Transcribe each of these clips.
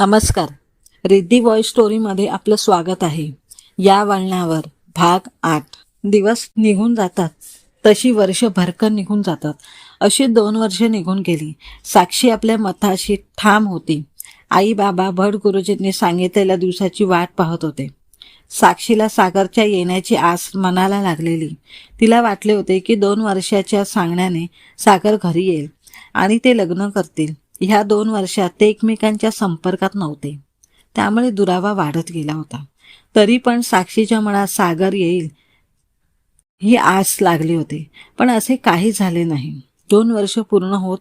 नमस्कार. रिद्धी वॉइस स्टोरीमध्ये आपलं स्वागत आहे. या वळणावर भाग आठ. दिवस निघून जातात. तशी वर्ष भरकन निघून जातात. अशी दोन वर्ष निघून गेली. साक्षी आपल्या मताशी ठाम होती. आई बाबा भट गुरुजींनी सांगितलेल्या दिवसाची वाट पाहत होते. साक्षीला सागरच्या येण्याची आस मनाला लागलेली. तिला वाटले होते की दोन वर्षाच्या सांगण्याने सागर घरी येईल आणि ते लग्न करतील. ह्या दोन वर्षात ते एकमेकांच्या संपर्कात नव्हते. त्यामुळे दुरावा वाढत गेला होता. तरी पण साक्षीच्या मनात सागर येईल ही आस लागली होती. पण असे काही झाले नाही. दोन वर्ष पूर्ण होत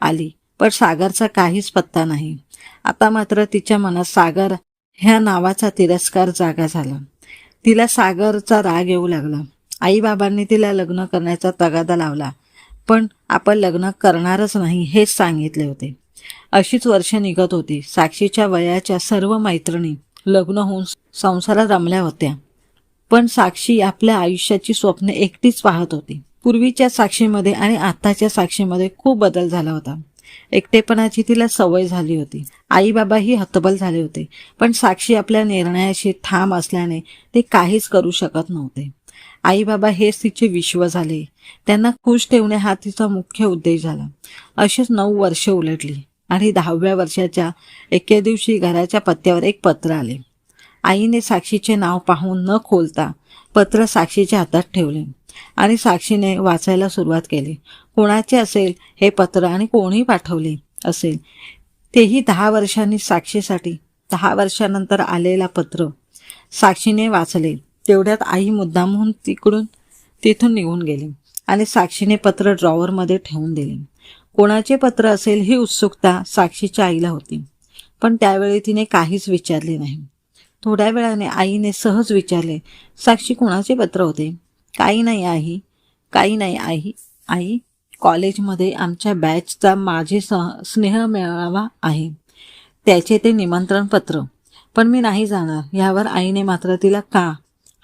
आली पण सागरचा काहीच पत्ता नाही. आता मात्र तिच्या मनात सागर ह्या नावाचा तिरस्कार जागा झाला. तिला सागरचा राग येऊ लागला. आईबाबांनी तिला लग्न करण्याचा तगादा लावला. पण आपण लग्न करणारच नाही हेच सांगितले होते. अशीच वर्ष निघत होती. साक्षीच्या वयाच्या सर्व मैत्रिणी लग्न होऊन संसारात रमल्या होत्या. पण साक्षी आपल्या आयुष्याची स्वप्ने एकटीच पाहत होती. पूर्वीच्या साक्षीमध्ये आणि आताच्या साक्षीमध्ये खूप बदल झाला होता. एकटेपणाची तिला सवय झाली होती. आईबाबाही हतबल झाले होते. पण साक्षी आपल्या निर्णयाशी ठाम असल्याने ते काहीच करू शकत नव्हते. आई बाबा हेच तिचे विश्व झाले. त्यांना खुश ठेवणे हा तिचा मुख्य उद्देश झाला. अशीच नऊ वर्ष उलटली आणि दहाव्या वर्षाच्या एके दिवशी घराच्या पत्त्यावर एक पत्र आले. आईने साक्षीचे नाव पाहून न खोलता पत्र साक्षीच्या हातात ठेवले आणि साक्षीने वाचायला सुरुवात केली. कोणाचे असेल हे पत्र आणि कोणी पाठवले असेल तेही दहा वर्षांनी साक्षीसाठी. दहा वर्षानंतर आलेला पत्र साक्षीने वाचले. तेवढ्यात आई मुद्दामहून तिकडून तिथून निघून गेली आणि साक्षीने पत्र ड्रॉवरमध्ये ठेवून दिले. कोणाचे पत्र असेल ही उत्सुकता साक्षीच्या आईला होती. पण त्यावेळी तिने काहीच विचारले नाही. थोड्या वेळाने आईने सहज विचारले साक्षी कोणाचे पत्र होते? काही नाही आई काही नाही आई आई कॉलेजमध्ये आमच्या बॅचचा माझे सह स्नेह मेळावा आहे. त्याचे ते निमंत्रण पत्र पण मी नाही जाणार. यावर आईने मात्र तिला का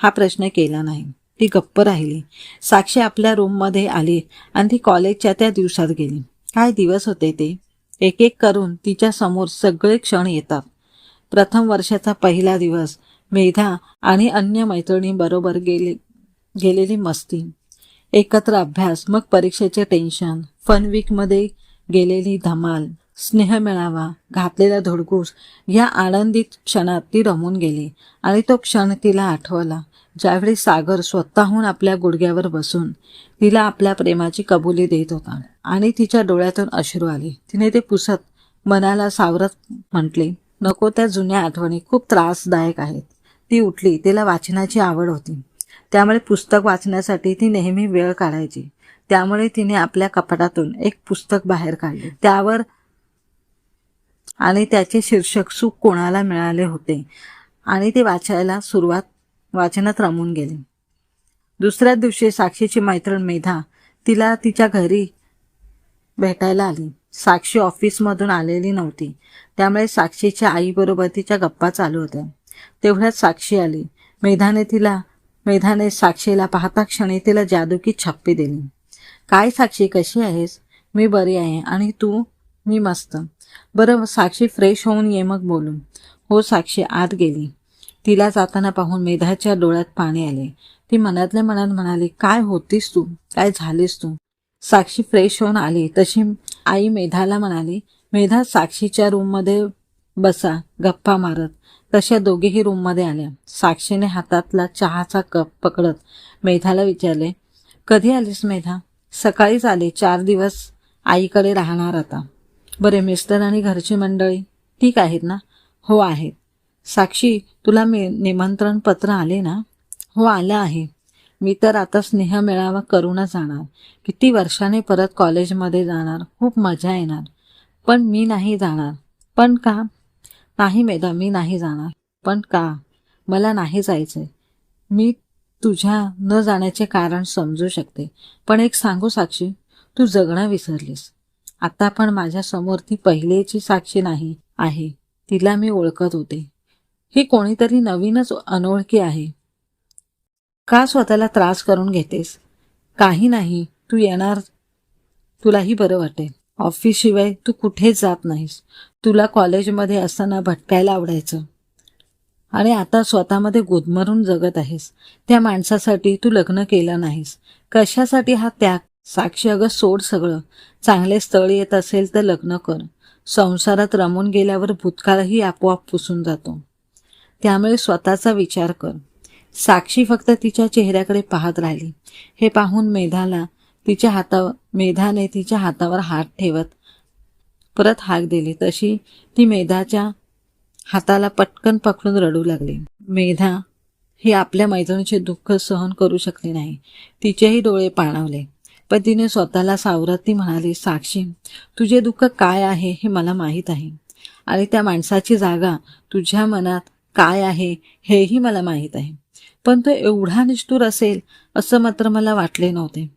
हा प्रश्न केला नाही. ती गप्प राहिली. साक्षी आपल्या रूममध्ये आली आणि ती कॉलेजच्या त्या दिवसात गेली. काय दिवस होते ते? एक एक करून तिच्या समोर सगळे क्षण येतात. प्रथम वर्षाचा पहिला दिवस मेधा आणि अन्य मैत्रिणींबरोबर गेले गेलेली मस्ती एकत्र अभ्यास मग परीक्षेचे टेन्शन फन वीकमध्ये गेलेली धमाल स्नेह मिळावा घातलेला धुडकूस या आनंदित क्षणात ती रमून गेली. आणि तो क्षण तिला आठवला ज्यावेळी सागर स्वतःहून आपल्या गुडघ्यावर बसून तिला आपल्या प्रेमाची कबुली देत होता. आणि तिच्या डोळ्यातून अश्रू आले. तिने ते पुसत मनाला सावरत म्हटले नको त्या जुन्या आठवणी खूप त्रासदायक आहेत. ती उठली तिला वाचनाची आवड होती. त्यामुळे पुस्तक वाचण्यासाठी ती नेहमी वेळ काढायची. त्यामुळे तिने आपल्या कपाटातून एक पुस्तक बाहेर काढले. त्यावर आणि त्याचे शीर्षक सुख कोणाला मिळाले होते? आणि ते वाचायला सुरुवात वाचनात रमून गेले. दुसऱ्या दिवशी साक्षीची मैत्रीण मेधा तिला तिच्या घरी भेटायला आली. साक्षी ऑफिसमधून आलेली नव्हती. त्यामुळे साक्षीच्या आईबरोबर तिच्या गप्पा चालू होत्या. तेवढ्यात साक्षी आली. मेधाने तिला मेधाने साक्षीला पाहता क्षणी तिला जादूकी छप्पी दिली. काय साक्षी कशी आहेस? मी बरी आहे आणि तू? मी मस्त. बरं साक्षी फ्रेश होऊन ये मग बोलू हो साक्षी आत गेली. तिला जाताना पाहून मेधाच्या डोळ्यात पाणी आले. ती मनातल्या मनात म्हणाली काय होतीस तू? काय झालीस तू? साक्षी फ्रेश होऊन आली. तशी आई मेधाला म्हणाली मेधा साक्षीच्या रूममध्ये बसा गप्पा मारत. तशा दोघेही रूममध्ये आल्या. साक्षीने हातातला चहाचा कप पकडत मेधाला विचारले कधी आलीस मेधा? सकाळीच आले. चार दिवस आईकडे राहणार आता. बरे मिस्टर आणि घरची मंडळी. ठीक आहेत ना? हो आहेत. साक्षी तुला मी निमंत्रण पत्र आले ना? हो आलं आहे. मी तर आता स्नेह मेळावा करूनच जाणार. किती वर्षाने परत कॉलेजमध्ये जाणार. खूप मजा येणार. पण मी नाही जाणार. पण का? नाही मेधा मी नाही जाणार. पण का? मला नाही जायचंय. मी तुझ्या न जाण्याचे कारण समजू शकते. पण एक सांगू साक्षी तू जगणं विसरलीस. आता पण माझ्यासमोर ती पहिलेची साक्षी नाही आहे. तिला मी ओळखत होते. ही कोणीतरी नवीनच अनोळखी आहे. का स्वतःला त्रास करून घेतेस? काही नाही तू येणार. तुलाही बरं वाटेल. ऑफिसशिवाय तू कुठेच जात नाहीस. तुला कॉलेजमध्ये असताना भटकायला आवडायचं. आणि आता स्वतःमध्ये गुदमरून जगत आहेस. त्या माणसासाठी तू लग्न केलं नाहीस. कशासाठी हा त्याग साक्षी अगं सोड सगळं. चांगले स्थळ येत असेल तर लग्न कर. संसारात रमून गेल्यावर भूतकाळही आपोआप पुसून जातो. त्यामुळे स्वतःचा विचार कर. साक्षी फक्त तिच्या चेहऱ्याकडे पाहत राहिली. हे पाहून मेधाला तिच्या हातावर मेधाने तिच्या हातावर हात ठेवत परत हाक दिली. तशी ती मेधाच्या हाताला पटकन पकडून रडू लागली. मेधा ही आपल्या मैत्रिणीचे दुःख सहन करू शकली नाही. तिचेही डोळे पाणावले. पतीने स्वतःला सावरत ती म्हणाली साक्षी तुझे दुःख काय आहे हे मला माहीत आहे. आणि त्या माणसाची जागा तुझ्या मनात काय आहे हेही मला माहीत आहे. पण तो एवढा निष्ठूर असेल असं मात्र मला वाटले नव्हते.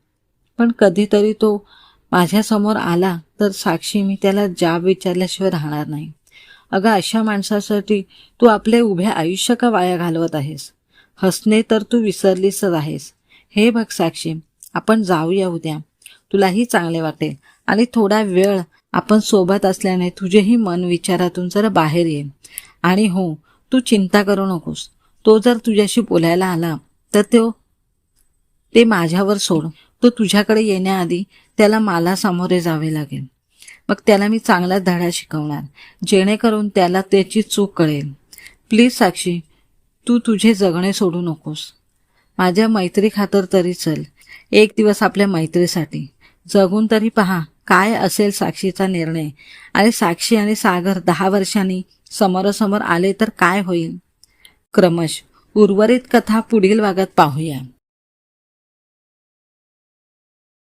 पण कधीतरी तो माझ्यासमोर आला तर साक्षी मी त्याला जाब विचारल्याशिवाय राहणार नाही. अगं अशा माणसासाठी तू आपले उभे आयुष्य का वाया घालवत आहेस? हसणे तर तू विसरलीसच आहेस. हे बघ साक्षी आपण जाऊया उद्या. तुलाही चांगले वाटेल. आणि थोडा वेळ आपण सोबत असल्याने तुझेही मन विचारातून जरा बाहेर येईल. आणि हो तू चिंता करू नकोस. तो जर तुझ्याशी बोलायला आला तर तो ते माझ्यावर सोड. तो तुझ्याकडे येण्याआधी त्याला मला सामोरे जावे लागेल. मग त्याला मी चांगला धडा शिकवणार जेणेकरून त्याला त्याची चूक कळेल. प्लीज साक्षी तू तुझे जगणे सोडू नकोस. माझ्या मैत्री खातर तरी चल. एक दिवस आपल्या मैत्रीसाठी. जगून तरी पहा काय असेल साक्षीचा निर्णय? आणि साक्षी आणि सागर दहा वर्षांनी समोरासमोर आले तर काय होईल? क्रमश उर्वरित कथा पुढील भागात पाहूया.